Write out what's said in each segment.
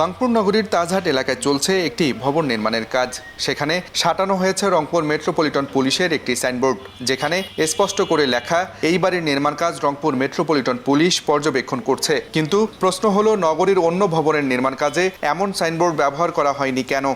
রংপুর নগরীর তাজহাট এলাকায় চলছে একটি ভবন নির্মাণের কাজ। সেখানে সাটানো হয়েছে রংপুর মেট্রোপলিটন পুলিশের একটি সাইনবোর্ড, যেখানে স্পষ্ট করে লেখা, এই বাড়ির নির্মাণ কাজ রংপুর মেট্রোপলিটন পুলিশ পর্যবেক্ষণ করছে। কিন্তু প্রশ্ন হলো, নগরীর অন্য ভবনের নির্মাণ কাজে এমন সাইনবোর্ড ব্যবহার করা হয়নি কেন?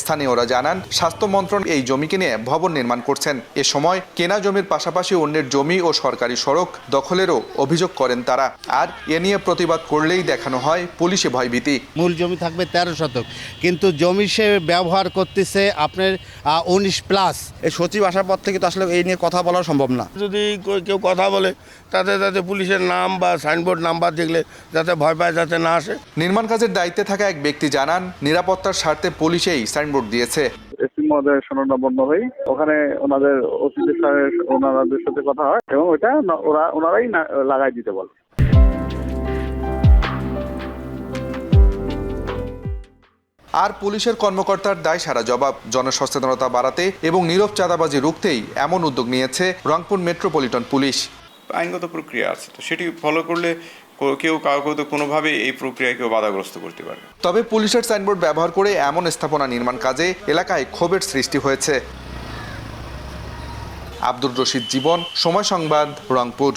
স্থানীয়রা জানান স্বাস্থ্য মন্ত্রণ এই জমিকে নিয়ে ভবন নির্মাণ করছেন। এ সময় কেনা জমির পাশাপাশি অন্যের জমি ও সরকারি সড়ক দখলেরও অভিযোগ করেন তারা। আর এ নিয়ে প্রতিবাদ করলেই দেখানো হয় পুলিশে ভয়ভীতি। মূল জমি থাকবে তেরো শতক। কিন্তু জমি সে ব্যবহার করতেছে আপনার উনিশ প্লাস। এই সচিব আসার পর থেকে তো আসলে এই নিয়ে কথা বলা সম্ভব না। যদি কেউ কথা বলে তাতে তাতে পুলিশের নাম বা সাইনবোর্ড নাম্বার দেখলে যাতে ভয় পায় যাতে না আসে। নির্মাণ কাজের দায়িত্বে থাকা এক ব্যক্তি জানান নিরাপত্তার স্বার্থে পুলিশেই সাইনবোর্ড দিয়েছে। এসপি হই ওখানে ওনাদের অফিসের সাথে ওনাদের সাথে কথা হয় এবং ওইটা ওরা ওনারাই লাগাই দিতে বলে। আর পুলিশের কর্মকর্তার দায় সারা জবাব জনসচেতনতা বাড়াতে এবং নীরব চাঁদাবাজি রুখতেই এমন উদ্যোগ নিয়েছে রংপুর মেট্রোপলিটন পুলিশ। আইনগত প্রক্রিয়া আছে তো সেটি ফলো করলে কেউ কাউকে তো কোনোভাবে এই প্রক্রিয়ায় কেউ বাধাগ্রস্ত করতে পারে। তবে পুলিশের সাইনবোর্ড ব্যবহার করে এমন স্থাপনা নির্মাণ কাজে এলাকায় ক্ষোভের সৃষ্টি হয়েছে আব্দুর রশিদ, জীবন, সময় সংবাদ, রংপুর